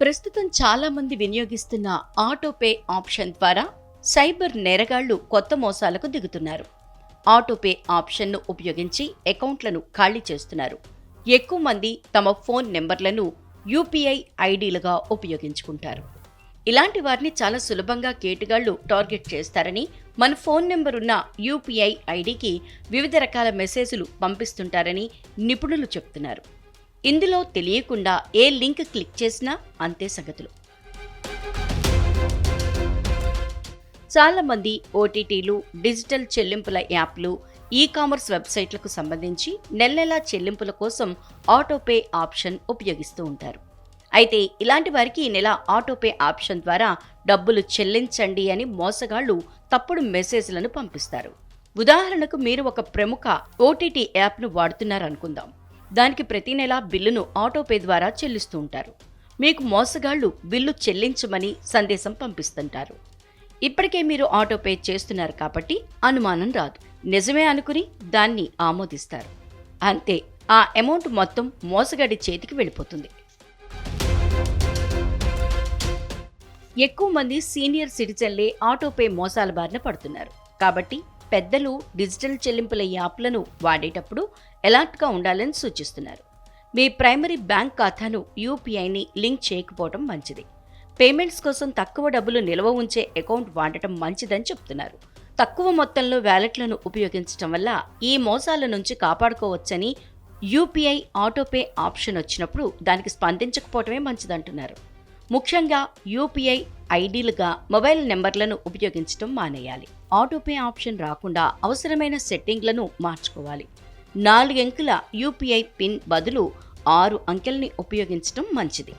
ప్రస్తుతం చాలా మంది వినియోగిస్తున్న ఆటోపే ఆప్షన్ ద్వారా సైబర్ నేరగాళ్ళు కొత్త మోసాలకు దిగుతున్నారు. ఆటోపే ఆప్షన్ను ఉపయోగించి అకౌంట్లను ఖాళీ చేస్తున్నారు. ఎక్కువ మంది తమ ఫోన్ నెంబర్లను యూపీఐ ఐడీలుగా ఉపయోగించుకుంటారు. ఇలాంటి వారిని చాలా సులభంగా కేటుగాళ్ళు టార్గెట్ చేస్తారని మన ఫోన్ నెంబర్ ఉన్న యూపీఐ ఐడికి వివిధ రకాల మెసేజ్లు పంపిస్తుంటారని నిపుణులు చెప్తున్నారు. ఇందులో తెలియకుండా ఏ లింక్ క్లిక్ చేసినా అంతే సంగతులు. చాలామంది ఓటీటీలు డిజిటల్ చెల్లింపుల యాప్లు ఈ కామర్స్ వెబ్సైట్లకు సంబంధించి నెల నెలా చెల్లింపుల కోసం ఆటోపే ఆప్షన్ ఉపయోగిస్తూ ఉంటారు. అయితే ఇలాంటి వారికి ఈ నెల ఆటోపే ఆప్షన్ ద్వారా డబ్బులు చెల్లించండి అని మోసగాళ్ళు తప్పుడు మెసేజ్లను పంపిస్తారు. ఉదాహరణకు మీరు ఒక ప్రముఖ ఓటీటీ యాప్ను వాడుతున్నారనుకుందాం. దానికి ప్రతి నెల బిల్లును ఆటోపే ద్వారా చెల్లిస్తూ ఉంటారు మీకు మోసగాళ్ళు బిల్లు చెల్లించమని సందేశం పంపిస్తుంటారు. ఇప్పటికే మీరు ఆటోపే చేస్తున్నారు కాబట్టి అనుమానం రాదు. నిజమే అనుకుని దాన్ని ఆమోదిస్తారు. అంతే ఆ అమౌంట్ మొత్తం మోసగాడి చేతికి వెళ్ళిపోతుంది. ఎక్కువ మంది సీనియర్ సిటిజన్లే ఆటోపే మోసాల బారిన పడుతున్నారు. కాబట్టి పెద్దలు డిజిటల్ చెల్లింపుల యాప్లను వాడేటప్పుడు ఎలర్ట్గా ఉండాలని సూచిస్తున్నారు. మీ ప్రైమరీ బ్యాంక్ ఖాతాను యూపీఐని లింక్ చేయకపోవడం మంచిది. పేమెంట్స్ కోసం తక్కువ డబ్బులు నిల్వ ఉంచే అకౌంట్ వాడటం మంచిదని చెప్తున్నారు. తక్కువ మొత్తంలో వ్యాలెట్లను ఉపయోగించడం వల్ల ఈ మోసాల నుంచి కాపాడుకోవచ్చని యూపీఐ ఆటోపే ఆప్షన్ వచ్చినప్పుడు దానికి స్పందించకపోవటమే మంచిదంటున్నారు. ముఖ్యంగా యూపీఐ ఐడీలుగా మొబైల్ నెంబర్లను ఉపయోగించడం మానేయాలి. ఆటోపే ఆప్షన్ రాకుండా అవసరమైన సెట్టింగ్లను మార్చుకోవాలి. నాలుగంకెల యూపీఐ పిన్ బదులు ఆరు అంకెల్ని ఉపయోగించడం మంచిది.